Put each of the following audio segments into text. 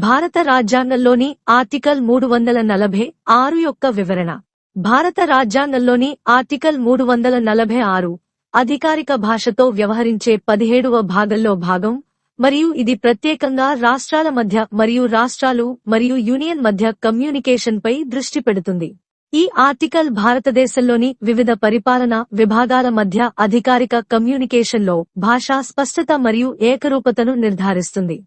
భారత రాజ్యాంగంలోని ఆర్టికల్ మూడు వందల నలభై ఆరు యొక్క వివరణ. భారత రాజ్యాంగంలోని ఆర్టికల్ మూడు వందల నలభై ఆరు అధికారిక భాషతో వ్యవహరించే పదిహేడవ భాగంలో భాగం మరియు ఇది ప్రత్యేకంగా రాష్ట్రాల మధ్య మరియు రాష్ట్రాలు మరియు యూనియన్ మధ్య కమ్యూనికేషన్ పై దృష్టి పెడుతుంది. ఈ ఆర్టికల్ భారతదేశంలోని వివిధ పరిపాలన విభాగాల మధ్య అధికారిక కమ్యూనికేషన్లో భాషా స్పష్టత మరియు ఏకరూపతను నిర్ధారిస్తుంది.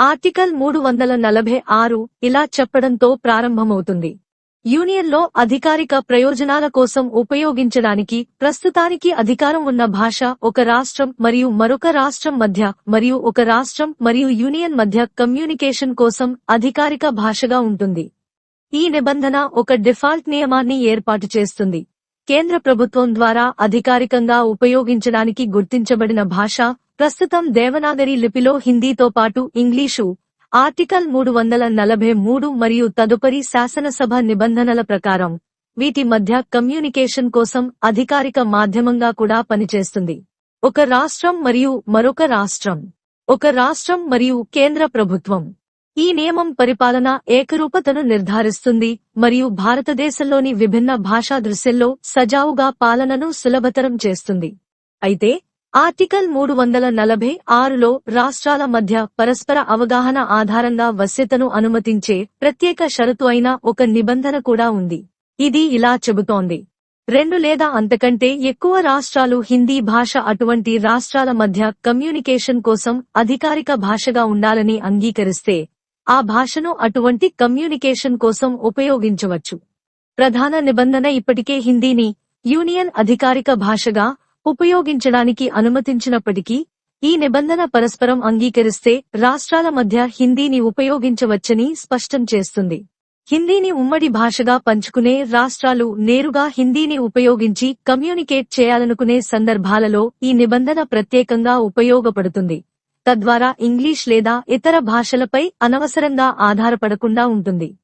ఆర్టికల్ మూడు వందల నలభై ఆరు ఇలా చెప్పడంతో ప్రారంభమవుతుంది. యూనియన్లో అధికారిక ప్రయోజనాల కోసం ఉపయోగించడానికి ప్రస్తుతానికి అధికారం ఉన్న భాష ఒక రాష్ట్రం మరియు మరొక రాష్ట్రం మధ్య మరియు ఒక రాష్ట్రం మరియు యూనియన్ మధ్య కమ్యూనికేషన్ కోసం అధికారిక భాషగా ఉంటుంది. ఈ నిబంధన ఒక డిఫాల్ట్ నియమాన్ని ఏర్పాటు చేస్తుంది. కేంద్ర ప్రభుత్వం ద్వారా అధికారికంగా ఉపయోగించడానికి గుర్తించబడిన భాష ప్రస్తుతం దేవనాగరి లిపిలో హిందీతో పాటు ఇంగ్లీషు. ఆర్టికల్ మూడు వందల నలభై మూడు మరియు తదుపరి శాసనసభ నిబంధనల ప్రకారం వీటి మధ్య కమ్యూనికేషన్ కోసం అధికారిక మాధ్యమంగా కూడా పనిచేస్తుంది. ఒక రాష్ట్రం మరియు మరొక రాష్ట్రం. ఒక రాష్ట్రం మరియు కేంద్ర ప్రభుత్వం. ఈ నియమం పరిపాలన ఏకరూపతను నిర్ధారిస్తుంది మరియు భారతదేశంలోని విభిన్న భాషా దృశ్యంలో సజావుగా పాలనను సులభతరం చేస్తుంది. అయితే ఆర్టికల్ మూడు వందల నలభై ఆరులో రాష్ట్రాల మధ్య పరస్పర అవగాహన ఆధారంగా వశ్యతను అనుమతించే ప్రత్యేక షరతు అయిన ఒక నిబంధన కూడా ఉంది. ఇది ఇలా చెబుతోంది. రెండు లేదా అంతకంటే ఎక్కువ రాష్ట్రాలు హిందీ భాష అటువంటి రాష్ట్రాల మధ్య కమ్యూనికేషన్ కోసం అధికారిక భాషగా ఉండాలని అంగీకరిస్తే ఆ భాషను అటువంటి కమ్యూనికేషన్ కోసం ఉపయోగించవచ్చు. ప్రధాన నిబంధన ఇప్పటికే హిందీని యూనియన్ అధికారిక భాషగా ఉపయోగించడానికి అనుమతించినప్పటికీ ఈ నిబంధన పరస్పరం అంగీకరిస్తే రాష్ట్రాల మధ్య హిందీని ఉపయోగించవచ్చని స్పష్టం చేస్తుంది. హిందీని ఉమ్మడి భాషగా పంచుకునే రాష్ట్రాలు నేరుగా హిందీని ఉపయోగించి కమ్యూనికేట్ చేయాలనుకునే సందర్భాలలో ఈ నిబంధన ప్రత్యేకంగా ఉపయోగపడుతుంది. తద్వారా ఇంగ్లీష్ లేదా ఇతర భాషలపై అనవసరంగా ఆధారపడకుండా ఉంటుంది.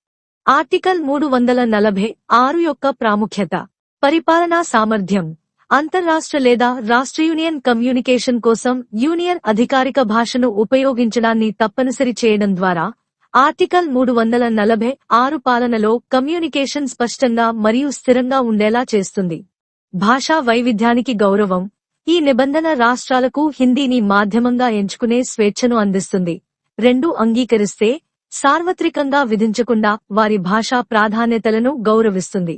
ఆర్టికల్ మూడు వందల నలభై ఆరు యొక్క ప్రాముఖ్యత. పరిపాలనా సామర్థ్యం. అంతర్రాష్ట్ర లేదా రాష్ట్ర యూనియన్ కమ్యూనికేషన్ కోసం యూనియన్ అధికారిక భాషను ఉపయోగించడాన్ని తప్పనిసరి చేయడం ద్వారా ఆర్టికల్ మూడు వందల నలభై ఆరు పాలనలో కమ్యూనికేషన్ స్పష్టంగా మరియు స్థిరంగా ఉండేలా చేస్తుంది. భాషా వైవిధ్యానికి గౌరవం ఈ నిబంధన రాష్ట్రాలకు హిందీని మాధ్యమంగా ఎంచుకునే స్వేచ్ఛను అందిస్తుంది. రెండు అంగీకరిస్తే సార్వత్రికంగా విధించకుండా వారి భాషా ప్రాధాన్యతలను గౌరవిస్తుంది.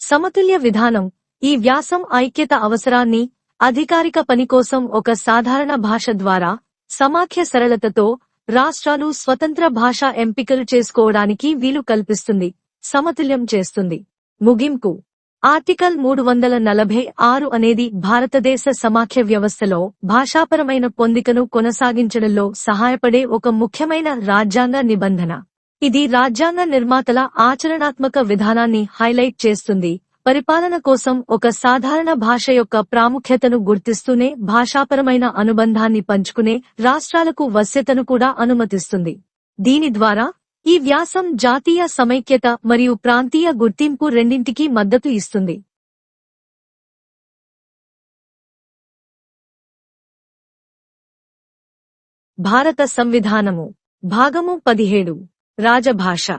సమతుల్య విధానం. ఈ వ్యాసం ఐక్యత అవసరాన్ని అధికారిక పని కోసం ఒక సాధారణ భాష ద్వారా సమాఖ్య సరళతతో రాష్ట్రాలు స్వతంత్ర భాషా ఎంపికలు చేసుకోవడానికి వీలు కల్పిస్తుంది సమతుల్యం చేస్తుంది. ముగింపు. ఆర్టికల్ మూడు వందల నలభై ఆరు అనేది భారతదేశ సమాఖ్య వ్యవస్థలో భాషాపరమైన పొందికను కొనసాగించడంలో సహాయపడే ఒక ముఖ్యమైన రాజ్యాంగ నిబంధన. ఇది రాజ్యాంగ నిర్మాతల ఆచరణాత్మక విధానాన్ని హైలైట్ చేస్తుంది. పరిపాలన కోసం ఒక సాధారణ భాష యొక్క ప్రాముఖ్యతను గుర్తిస్తూనే భాషాపరమైన అనుబంధాన్ని పంచుకునే రాష్ట్రాలకు వశ్యతను కూడా అనుమతిస్తుంది. దీని ద్వారా ఈ వ్యాసం జాతీయ సమైక్యత మరియు ప్రాంతీయ గుర్తింపు రెండింటికీ మద్దతు ఇస్తుంది. భారత సంవిధానము భాగము పదిహేడు రాజభాష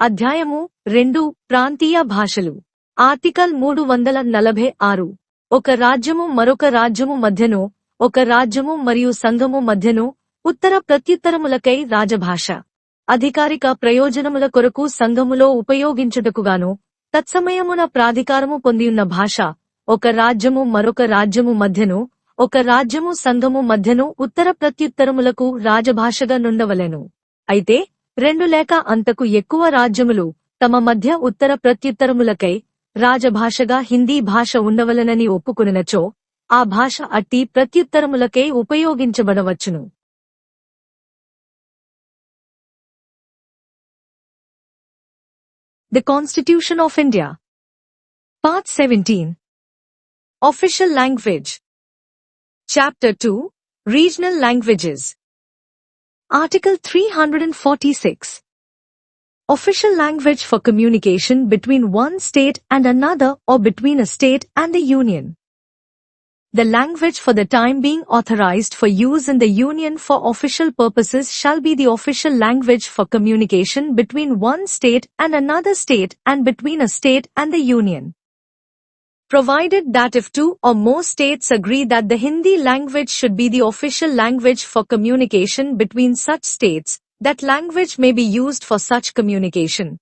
అధ్యాయము రెండు ప్రాంతీయ భాషలు. ఆర్టికల్ మూడు వందల నలభై ఆరు ఒక రాజ్యము మరొక రాజ్యము మధ్యను ఒక రాజ్యము మరియు సంఘము మధ్యను ఉత్తర ప్రత్యుత్తరములకై రాజభాష. అధికారిక ప్రయోజనముల కొరకు సంఘములో ఉపయోగించుటకుగాను తత్సమయమున ప్రాధికారము పొందియున్న భాష ఒక రాజ్యము మరొక రాజ్యము మధ్యను ఒక రాజ్యము సంఘము మధ్యను ఉత్తర ప్రత్యుత్తరములకు రాజభాషగా నుండవలెను అయితే రెండు లేక అంతకు ఎక్కువ రాజ్యములు తమ మధ్య ఉత్తర ప్రత్యుత్తరములకై రాజభాషగా హిందీ భాష ఉండవలనని ఒప్పుకునినచో ఆ భాష అట్టి ప్రత్యుత్తరములకే ఉపయోగించబడవచ్చును. The Constitution of India. Part 17. Official Language. Chapter 2. Regional Languages. Article 346. Official language for communication between one state and another or between a state and the union the language for the time being authorized for use in the Union for official purposes shall be the official language for communication between one state and another state and between a state and the Union. Provided that if two or more states agree that the Hindi language should be the official language for communication between such states, that language may be used for such communication.